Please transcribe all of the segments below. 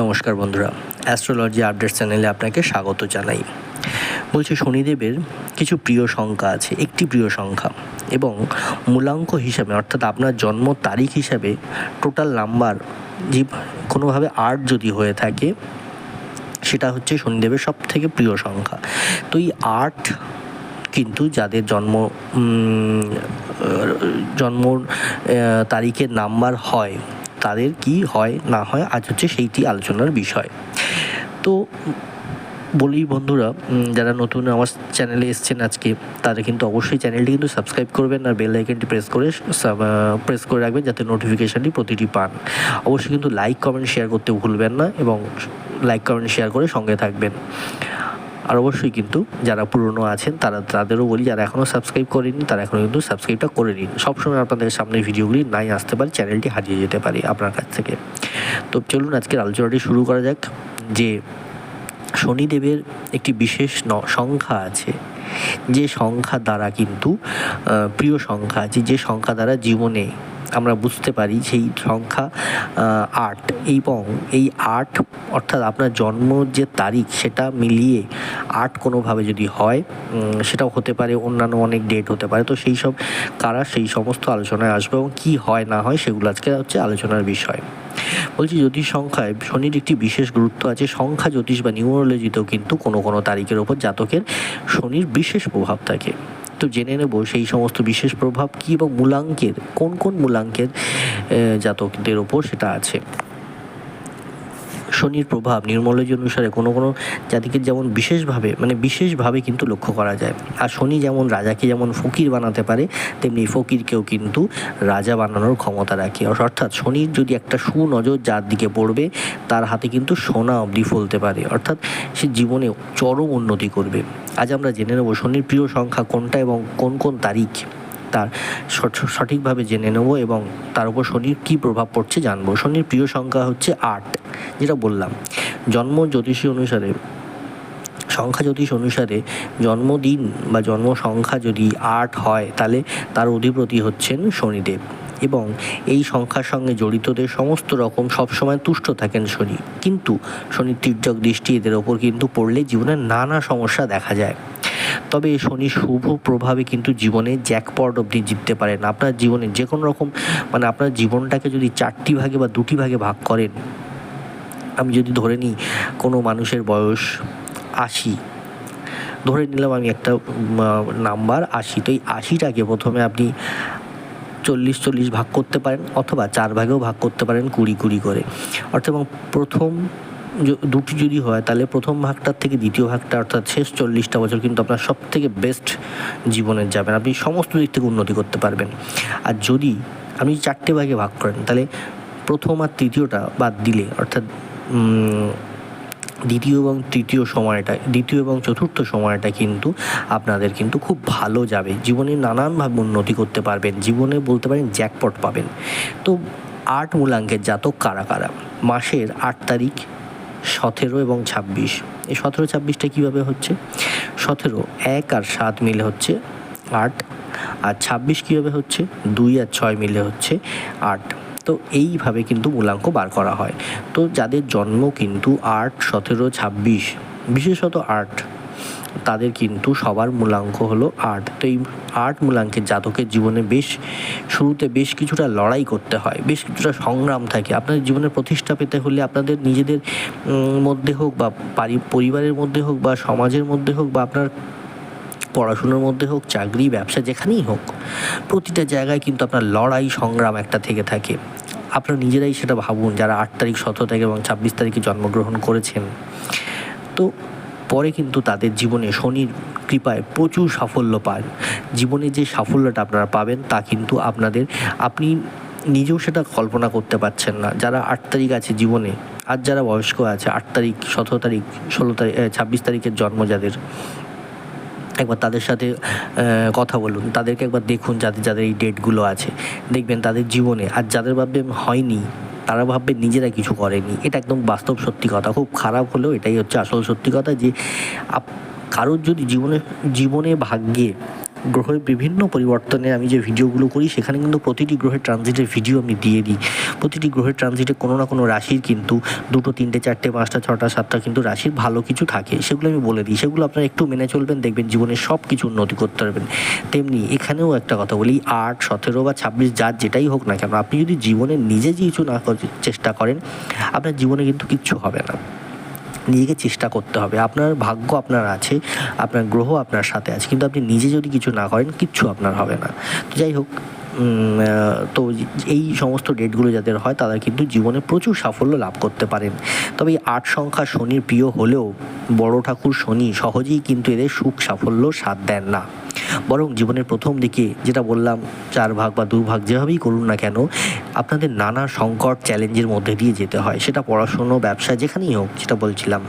নমস্কার বন্ধুরা astrology update চ্যানেলে আপনাকে স্বাগত জানাই। বলছি শনিদেবের কিছু প্রিয় সংখ্যা আছে, একটি প্রিয় সংখ্যা, এবং মূলাঙ্ক হিসাবে, অর্থাৎ আপনার জন্ম তারিখ হিসাবে টোটাল নাম্বার যে কোনোভাবে আট যদি হয়ে থাকে, সেটা হচ্ছে শনিদেবের সব থেকে প্রিয় সংখ্যা। তো এই আট কিন্তু যাদের জন্ম জন্ম তারিখের নাম্বার হয় তাদের কি হয়, না হয়, আজ হচ্ছে সেইটি আলোচনার বিষয়। তো বলি বন্ধুরা যারা নতুন আমার চ্যানেলে এসছেন আজকে, তারা কিন্তু অবশ্যই চ্যানেলটি কিন্তু সাবস্ক্রাইব করবেন আর বেল আইকনটি প্রেস করে প্রেস করে রাখবেন যাতে নোটিফিকেশানটি প্রতিটি পান। অবশ্যই কিন্তু লাইক কমেন্ট শেয়ার করতে ভুলবেন না এবং লাইক কমেন্ট শেয়ার করে সঙ্গে থাকবেন। আর অবশ্যই কিন্তু যারা পুরনো আছেন, তারা তাদেরও বলি, যারা এখনও সাবস্ক্রাইব করেনি তারা এখনও কিন্তু সাবস্ক্রাইবটা করে নিন। সবসময় আপনাদের সামনে ভিডিওগুলি নাই আসতে পারে চ্যানেলটি হারিয়ে যেতে পারে আপনার কাছ থেকে। তো চলুন আজকের আলোচনাটি শুরু করা যাক, যে শনিদেবের একটি বিশেষ সংখ্যা আছে। যে সংখ্যা দ্বারা কিন্তু প্রিয় সংখ্যা আছে, যে সংখ্যা দ্বারা জীবনে আমরা বুঝতে পারি সেই সংখ্যা আট। এবং এই আট, অর্থাৎ আপনার জন্ম যে তারিখ, সেটা মিলিয়ে আট কোনোভাবে যদি হয় সেটাও হতে পারে, অন্যান্য অনেক ডেট হতে পারে। তো সেই সব কারা সেই সমস্ত আলোচনায় আসবে এবং কী হয়, না হয়, সেগুলো আজকে হচ্ছে আলোচনার বিষয়। বলছি জ্যোতিষ সংখ্যায় শনির একটি বিশেষ গুরুত্ব আছে। সংখ্যা জ্যোতিষ বা নিউমোলজিতেও কিন্তু কোনো কোনো তারিখের ওপর জাতকের শনির বিশেষ প্রভাব থাকে। তো জেনে নেব সেই সমস্ত বিশেষ প্রভাব কী এবং মূলাঙ্কের, কোন কোন মূলাঙ্কের জাতকদের ওপর সেটা আছে। শনির প্রভাব নির্মলজি অনুসারে কোনো কোনো জাতিকের যেমন বিশেষভাবে মানে বিশেষভাবে কিন্তু লক্ষ্য করা যায়। আর শনি যেমন রাজাকে যেমন ফকির বানাতে পারে, তেমনি ফকিরকেও কিন্তু রাজা বানানোর ক্ষমতা রাখে। অর্থাৎ শনির যদি একটা সুনজর যার দিকে পড়বে, তার হাতে কিন্তু সোনা অবধি ফলতে পারে। অর্থাৎ সে জীবনে চরম উন্নতি করবে। আজ আমরা জেনে নেব শনির প্রিয় সংখ্যা কোনটা এবং কোন কোন তারিখ। তার সঠিকভাবে জেনে নেব এবং তার উপর শনির কী প্রভাব পড়ছে জানব। শনির প্রিয় সংখ্যা হচ্ছে আট, যেটা বললাম। জন্ম জ্যোতিষী অনুসারে, সংখ্যা জ্যোতিষ অনুসারে জন্মদিন বা জন্ম সংখ্যা যদি আট হয়, তাহলে তার অধিপতি হচ্ছেন শনিদেব এবং এই সংখ্যার সঙ্গে জড়িতদের সমস্ত রকম সবসময় তুষ্ট থাকেন শনি। কিন্তু শনির তীর্যক দৃষ্টি এদের ওপর কিন্তু পড়লে জীবনের নানা সমস্যা দেখা যায়। তবে এই শনি শুভ প্রভাবে কিন্তু জীবনে জ্যাকপট অবধি জিততে পারেন। আপনার জীবনে যে কোনো রকম মানে আপনার জীবনটাকে যদি চারটি ভাগে বা দুটি ভাগে ভাগ করেন, আমি যদি ধরে নিই কোনো মানুষের বয়স আশি, ধরে নিলাম আমি একটা নাম্বার আশি, তো এই আশিটাকে প্রথমে আপনি চল্লিশ চল্লিশ ভাগ করতে পারেন অথবা চার ভাগেও ভাগ করতে পারেন কুড়ি কুড়ি করে। অর্থাৎ এবং প্রথম দুটি যদি হয়, তাহলে প্রথম ভাগটার থেকে দ্বিতীয় ভাগটা, অর্থাৎ শেষ চল্লিশটা বছর কিন্তু আপনার সব থেকে বেস্ট জীবনের যাবেন। আপনি সমস্ত দিক থেকে উন্নতি করতে পারবেন। আর যদি আপনি চারটে ভাগে ভাগ করেন, তাহলে প্রথম আর তৃতীয়টা বাদ দিলে, অর্থাৎ দ্বিতীয় এবং তৃতীয় সময়টা, দ্বিতীয় এবং চতুর্থ সময়টা কিন্তু আপনাদের কিন্তু খুব ভালো যাবে। জীবনে নানানভাবে উন্নতি করতে পারবেন। জীবনে বলতে পারেন জ্যাকপট পাবেন। তো আট মূলাঙ্কের জাতক কারা কারা? মাসের আট তারিখ সতেরো এবং ছাব্বিশ। এই সতেরো, ছাব্বিশটা কীভাবে হচ্ছে? সতেরো, এক আর সাত মিলে হচ্ছে আট। আর ছাব্বিশ কীভাবে হচ্ছে? দুই আর ছয় মিলে হচ্ছে আট। তো এইভাবে কিন্তু মূলাঙ্ক বার করা হয়। তো যাদের জন্ম কিন্তু আট, সতেরো, ছাব্বিশ, বিশেষত আট তাদের কিন্তু সবার মূলাঙ্ক হলো আট তো এই আট মূলাঙ্কের জাতকের জীবনে বেশ শুরুতে বেশ কিছুটা লড়াই করতে হয়, বেশ কিছুটা সংগ্রাম থাকে। আপনাদের জীবনের প্রতিষ্ঠা পেতে হলে আপনাদের নিজেদের মধ্যে হোক বা পারি- পরিবারের মধ্যে হোক বা সমাজের মধ্যে হোক বা আপনার পড়াশুনোর মধ্যে হোক, চাকরি, ব্যবসা, যেখানেই হোক, প্রতিটা জায়গায় কিন্তু আপনার লড়াই, সংগ্রাম একটা থেকে থাকে। আপনারা নিজেরাই সেটা ভাবুন যারা আট তারিখ, সতেরো তারিখ এবং ছাব্বিশ তারিখে জন্মগ্রহণ করেছেন। তো পরে কিন্তু তাদের জীবনে শনির কৃপায় প্রচুর সাফল্য পান জীবনে যে সাফল্যটা আপনারা পাবেন তা কিন্তু আপনাদের, আপনি নিজেও সেটা কল্পনা করতে পারছেন না। যারা আট তারিখ আছে জীবনে, আর যারা বয়স্ক আছে, আট তারিখ, সতেরো তারিখ, ষোলো তারিখ ছাব্বিশ তারিখের জন্ম যাদের, একবার তাদের সাথে কথা বলুন, তাদেরকে একবার দেখুন যাদের যাদের এই ডেটগুলো আছে। দেখবেন তাদের জীবনে, আর যাদের ভাববেন হয়নি তারা ভাববে নিজেরা কিছু করেনি। এটা একদম বাস্তব সত্যি কথা। খুব খারাপ হলেও এটাই হচ্ছে আসল সত্যি কথা যে কারোর যদি জীবনে জীবনে ভাগ্যে গ্রহের বিভিন্ন পরিবর্তনে আমি যে ভিডিওগুলো করি, সেখানে কিন্তু প্রতিটি গ্রহের ট্রানজিটের ভিডিও আমি দিয়ে দিই। প্রতিটি গ্রহের ট্রানজিটে কোনো না কোনো রাশির কিন্তু দুটো, তিনটে, চারটে, পাঁচটা, ছটা, সাতটা কিন্তু রাশির ভালো কিছু থাকে। সেগুলো আমি বলে দিই। সেগুলো আপনারা একটু মেনে চলবেন, দেখবেন জীবনের সব কিছু উন্নতি করতে পারবেন। তেমনি এখানেও একটা কথা বলি, আট, সতেরো বা ছাব্বিশ, যার যেটাই হোক না কেন, আপনি যদি জীবনে নিজে কিছু না চেষ্টা করেন, আপনার জীবনে কিন্তু কিচ্ছু হবে না। নিজেকে চেষ্টা করতে হবে। আপনার ভাগ্য আপনার আছে, আপনার গ্রহ আপনার সাথে আছে, কিন্তু আপনি নিজে যদি কিছু না করেন, কিচ্ছু আপনার হবে না। তো যাই হোক তো এই সমস্ত ডেটগুলো যাদের হয়, তারা কিন্তু জীবনে প্রচুর সাফল্য লাভ করতে পারেন। তবে এই আট সংখ্যা শনির প্রিয় হলেও, বড় ঠাকুর শনি সহজেই কিন্তু এদের সুখ সাফল্য সাথ দেন না। বরং জীবনের প্রথম দিকে, যেটা বললাম, চার ভাগ বা দু ভাগ যেভাবেই করুন না কেন আপনাদের নানা সংকট, চ্যালেঞ্জের মধ্যে দিয়ে যেতে হয়। সেটা পড়াশুনো, ব্যবসা, যেখানেই হোক সেটা বলছিলাম।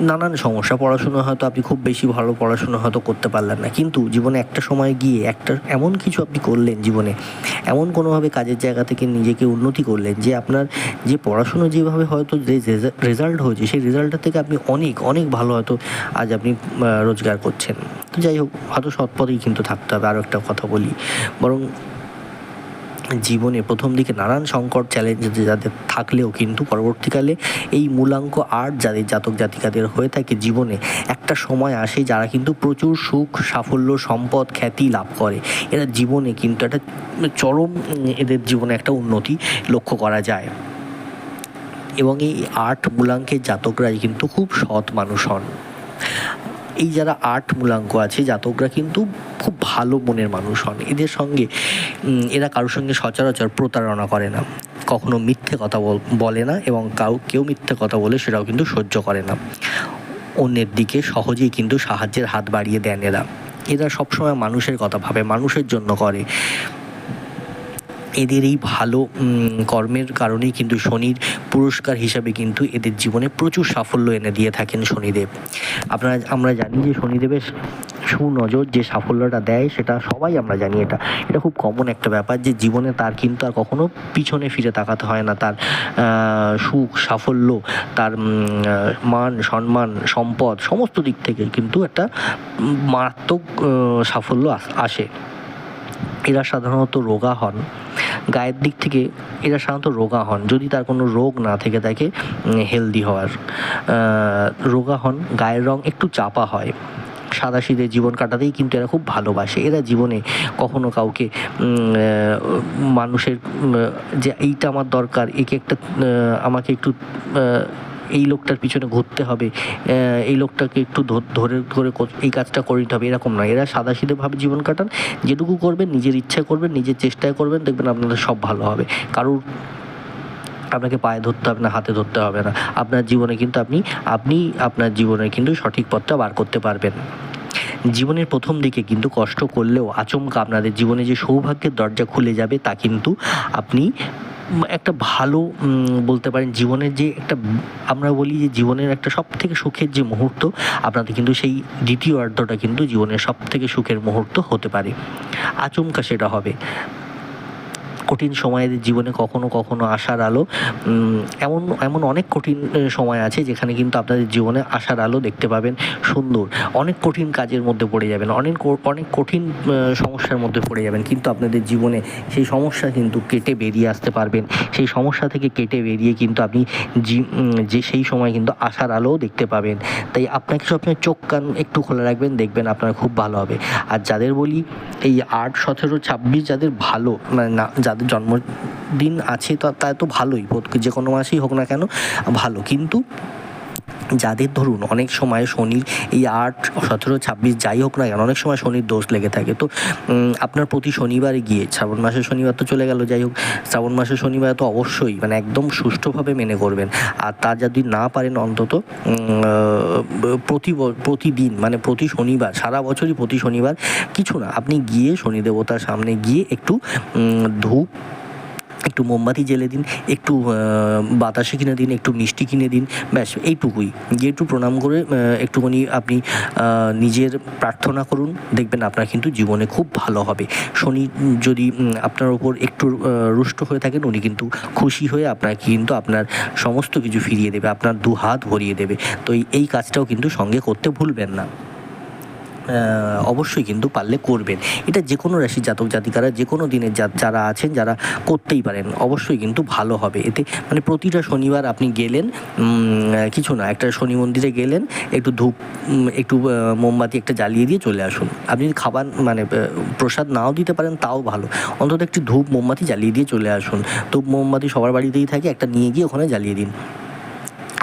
নানান সমস্যা। পড়াশুনো হয়তো আপনি খুব বেশি ভালো পড়াশুনো হয়তো করতে পারলেন না। কিন্তু জীবনে একটা সময় গিয়ে একটা এমন কিছু আপনি করলেন জীবনে, এমন কোনোভাবে কাজের জায়গা থেকে নিজেকে উন্নতি করলেন যে আপনার যে পড়াশুনো যেভাবে হয়তো যে রেজাল্ট হয়েছে, সেই রেজাল্টটা থেকে আপনি অনেক অনেক ভালো হয়তো আজ আপনি রোজগার করছেন। তো যাই হোক, হয়তো সৎপথেই কিন্তু থাকতে হবে। আরও একটা কথা বলি। বরং জীবনে প্রথম দিকে নানান সংকট চ্যালেঞ্জ যাদের থাকলেও কিন্তু পরবর্তীকালে এই মূলাঙ্ক আর্ট যাদের জাতক জাতিকাদের হয়ে থাকে জীবনে, একটা সময় আসে যারা কিন্তু প্রচুর সুখ, সাফল্য, সম্পদ, খ্যাতি লাভ করে। এরা জীবনে কিন্তু একটা চরম, এদের জীবনে একটা উন্নতি লক্ষ্য করা যায়। এবং এই আট মূলাঙ্কের জাতকরাই কিন্তু খুব সৎ মানুষ হন। এই যারা আট মূলাঙ্ক আছে, জাতকরা কিন্তু খুব ভালো মনের মানুষ হন। এদের সঙ্গে এরা কারোর সঙ্গে সচরাচর প্রতারণা করে না। কখনো মিথ্যে কথা বল- না এবং কাউ, কেউ মিথ্যে কথা বলে সেটাও কিন্তু সহ্য করে না। অন্যের দিকে সহজেই কিন্তু সাহায্যের হাত বাড়িয়ে দেন এরা। এরা সবসময় মানুষের কথা ভাবে, মানুষের জন্য করে। এদের এই ভালো কর্মের কারণেই কিন্তু শনির পুরস্কার হিসাবে কিন্তু এদের জীবনে প্রচুর সাফল্য এনে দিয়ে থাকেন শনিদেব। আপনারা, আমরা জানি যে শনিদেবের সুনজর যে সাফল্যটা দেয়, সেটা সবাই আমরা জানি এটা। এটা খুব কমন একটা ব্যাপার যে জীবনে তার কিন্তু আর কখনো পিছনে ফিরে তাকাতে হয় না। তার সুখ, সাফল্য, তার মান, সম্মান, সম্পদ সমস্ত দিক থেকে কিন্তু একটা মারাত্মক সাফল্য আসে। এরা সাধারণত রোগা হন। গায়ের দিক থেকে এরা সাধারণত রোগা হন। যদি তার কোনো রোগ না থেকে থাকে হেলদি হওয়ার। রোগা হন, গায়ের রং একটু চাপা হয়। সাদা সিদে জীবন কাটাতেই কিন্তু এরা খুব ভালোবাসে। এরা জীবনে কখনো কাউকে মানুষের যে এইটা আমার দরকার, একে একটা আমাকে একটু এই লোকটার পিছনে ঘুরতে হবে এই লোকটাকে একটু ধর- কর- এই কাজটা করে নিতে হবে, এরকম নয়। এরা সাদা ভাবে জীবন কাটান, যেটুকু করবেন, নিজের ইচ্ছা করবেন, নিজের চেষ্টায় করবেন, দেখবেন আপনাদের সব ভালো হবে। কারোর আপনাকে পায়ে ধরতে হবে না, হাতে ধরতে হবে না। আপনার জীবনে কিন্তু আপনি আপনি আপনার জীবনে কিন্তু সঠিক পথটা বার করতে পারবেন। জীবনের প্রথম দিকে কিন্তু কষ্ট করলেও আচমকা আপনাদের জীবনে যে সৌভাগ্যের দরজা খুলে যাবে, তা কিন্তু আপনি একটা ভালো বলতে পারেন জীবনের যে একটা, আমরা বলি যে জীবনের একটা সব থেকে সুখের যে মুহূর্ত, আপনাদের কিন্তু সেই দ্বিতীয় অর্ধটা কিন্তু জীবনের সব থেকে সুখের মুহূর্ত হতে পারে। আচমকা সেটা হবে। কঠিন সময়ের জীবনে কখনো কখনো আশার আলো এমন এমন অনেক কঠিন সময় আছে যেখানে কিন্তু আপনাদের জীবনে আশার আলো দেখতে পাবেন সুন্দর। অনেক কঠিন কাজের মধ্যে পড়ে যাবেন, অনেক অনেক কঠিন সমস্যার মধ্যে পড়ে যাবেন, কিন্তু আপনাদের জীবনে সেই সমস্যা কিন্তু কেটে বেরিয়ে আসতে পারবেন। সেই সমস্যা থেকে কেটে বেরিয়ে কিন্তু আপনি যে সেই সময় কিন্তু আশার আলোও দেখতে পাবেন। তাই আপনাকে সবসময় চোখ, কান একটু খোলা রাখবেন, দেখবেন আপনার খুব ভালো হবে। আর যাদের বলি এই আট, সতেরো, ছাব্বিশ যাদের ভালো মানে না, যাদের জন্মদিন আছে তা তো ভালোই যে কোনো মাসেই হোক না কেন ভালো। কিন্তু যাদের ধরুন অনেক সময় শনির এই আট, সতেরো, ছাব্বিশ যাই হোক না কেন, অনেক সময় শনির দোষ লেগে থাকে। তো আপনার প্রতি শনিবারে গিয়ে, শ্রাবণ মাসের শনিবার তো চলে গেল, যাই হোক, শ্রাবণ মাসের শনিবার তো অবশ্যই মানে একদম সুষ্ঠুভাবে মেনে করবেন। আর তা যদি না পারেন অন্তত প্রতি প্রতিদিন মানে প্রতি শনিবার, সারা বছরই প্রতি শনিবার, কিছু না, আপনি গিয়ে শনি দেবতার সামনে গিয়ে একটু ধূপ একটু মোমবাতি জ্বেলে দিন, একটু বাতাসে কিনে দিন, একটু মিষ্টি কিনে দিন, ব্যাস, এইটুকুই। গিয়ে একটু প্রণাম করে একটুখানি আপনি নিজের প্রার্থনা করুন, দেখবেন আপনার কিন্তু জীবনে খুব ভালো হবে। শনি যদি আপনার ওপর একটু রুষ্ট হয়ে থাকেন, উনি কিন্তু খুশি হয়ে আপনাকে কিন্তু আপনার সমস্ত কিছু ফিরিয়ে দেবে, আপনার দু হাত ভরিয়ে দেবে। তো এই কাজটাও কিন্তু সঙ্গে করতে ভুলবেন না। অবশ্যই কিন্তু পারলে করবেন। এটা যে কোনো রাশির জাতক জাতিকারা যে কোনো দিনের যারা আছেন, যারা করতেই পারেন, অবশ্যই কিন্তু ভালো হবে। এতে মানে প্রতিটা শনিবার আপনি গেলেন কিছু না, একটা শনি মন্দিরে গেলেন, একটু ধূপ একটু মোমবাতি একটা জ্বালিয়ে দিয়ে চলে আসুন। আপনি যদি খাবার মানে প্রসাদ নাও দিতে পারেন, তাও ভালো। অন্তত একটি ধূপ, মোমবাতি জ্বালিয়ে দিয়ে চলে আসুন। ধূপ, মোমবাতি সবার বাড়িতেই থাকে, একটা নিয়ে গিয়ে ওখানে জ্বালিয়ে দিন।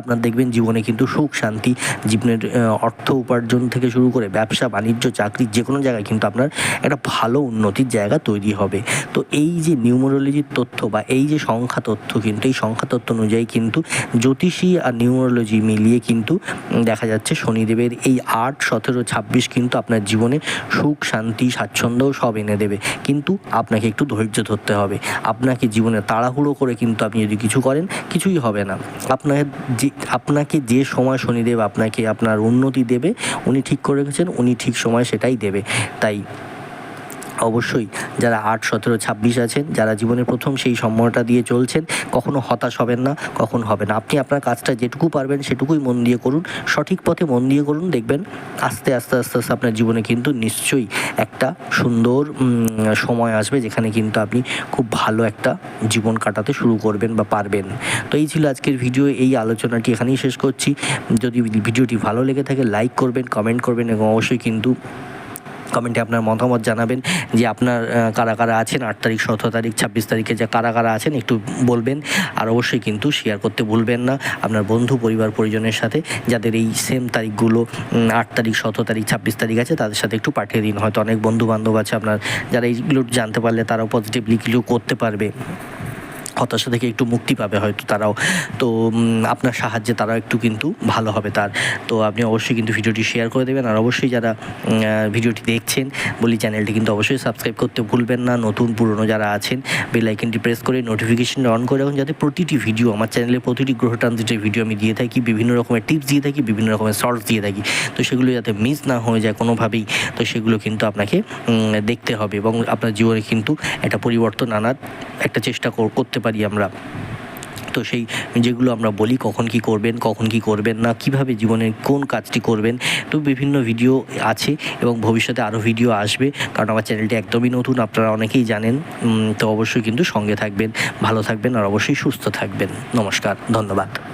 আপনার দেখবেন জীবনে কিন্তু সুখ, শান্তি, জীবনের অর্থ উপার্জন থেকে শুরু করে ব্যবসা, বাণিজ্য, চাকরি যে কোনো জায়গায় কিন্তু আপনার একটা ভালো উন্নতির জায়গা তৈরি হবে। তো এই যে নিউমোরোলজির তথ্য বা এই যে সংখ্যা তথ্য কিন্তু, এই সংখ্যা তথ্য অনুযায়ী কিন্তু জ্যোতিষী আর নিউমোরোলজি মিলিয়ে কিন্তু দেখা যাচ্ছে শনিদেবের এই আট, সতেরো, ছাব্বিশ কিন্তু আপনার জীবনে সুখ, শান্তি স্বাচ্ছন্দ্য সব এনে দেবে। কিন্তু আপনাকে একটু ধৈর্য ধরতে হবে। আপনাকে জীবনে তাড়াহুড়ো করে কিন্তু আপনি যদি কিছু করেন, কিছুই হবে না। আপনাকে যে আপনাকে যে সময় শনিদেব আপনাকে আপনার উন্নতি দেবে, উনি ঠিক করে রেখেছেন, উনি ঠিক সময় সেটাই দেবে। তাই অবশ্যই যারা আট, সতেরো, ছাব্বিশ আছেন, যারা জীবনের প্রথম সেই সময়টা দিয়ে চলছেন, কখনো হতাশ হবেন না, কখন হবে না। আপনি আপনার কাজটা যেটুকু পারবেন সেটুকুই মন দিয়ে করুন, সঠিক পথে মন দিয়ে করুন, দেখবেন আস্তে আস্তে আস্তে আস্তে আপনার জীবনে কিন্তু নিশ্চয়ই একটা সুন্দর সময় আসবে যেখানে কিন্তু আপনি খুব ভালো একটা জীবন কাটাতে শুরু করবেন বা পারবেন। তো এই ছিল আজকের ভিডিও, এই আলোচনাটি এখানেই শেষ করছি। যদি ভিডিওটি ভালো লেগে থাকে লাইক করবেন কমেন্ট করবেন এবং অবশ্যই কিন্তু কমেন্টে আপনার মতামত জানাবেন যে আপনার কারা কারা আছেন, আট তারিখ, সতেরো তারিখ, ছাব্বিশ তারিখে যে কারা কারা আছেন, একটু বলবেন। আর অবশ্যই কিন্তু শেয়ার করতে ভুলবেন না। আপনার বন্ধু, পরিবার, পরিজনের সাথে যাদের এই সেম তারিখগুলো আট তারিখ, সতেরো তারিখ, ছাব্বিশ তারিখ আছে, তাদের সাথে একটু পাঠিয়ে দিন। হয়তো অনেক বন্ধু বান্ধব আছে আপনার, যারা এইগুলো জানতে পারলে তারাও পজিটিভলি কিছু করতে পারবে। হতাশা থেকে একটু মুক্তি পাবে হয়তো তারাও। তো আপনার সাহায্যে তারাও একটু কিন্তু ভালো হবে তার। তো আপনি অবশ্যই কিন্তু ভিডিওটি শেয়ার করে দেবেন আর অবশ্যই যারা ভিডিওটি দেখছেন, বলি চ্যানেলটি কিন্তু অবশ্যই সাবস্ক্রাইব করতে ভুলবেন না। নতুন, পুরনো যারা আছেন বেল প্রেস করে নোটিফিকেশন অন করে রাখুন যাতে প্রতিটি ভিডিও আমার চ্যানেলে প্রতিটি গ্রহ ট্রানজিটের ভিডিও আমি দিয়ে থাকি, বিভিন্ন রকমের টিপস দিয়ে থাকি, বিভিন্ন রকমের শর্টস দিয়ে থাকি। তো সেগুলো যাতে মিস না হয়ে যায় কোনোভাবেই, তো সেগুলো কিন্তু আপনাকে দেখতে হবে এবং আপনার জীবনে কিন্তু একটা পরিবর্তন আনার একটা চেষ্টা কর- করতে পারি। আমরা। তো সেই যেগুলো আমরা বলি, কখন কি করবেন, কখন কি করবেন না, কীভাবে জীবনের কোন কাজটি করবেন, তো বিভিন্ন ভিডিও আছে এবং ভবিষ্যতে আরও ভিডিও আসবে। কারণ আমার চ্যানেলটি একদমই নতুন, আপনারা অনেকেই জানেন। তো অবশ্যই কিন্তু সঙ্গে থাকবেন, ভালো থাকবেন, আর অবশ্যই সুস্থ থাকবেন। নমস্কার, ধন্যবাদ।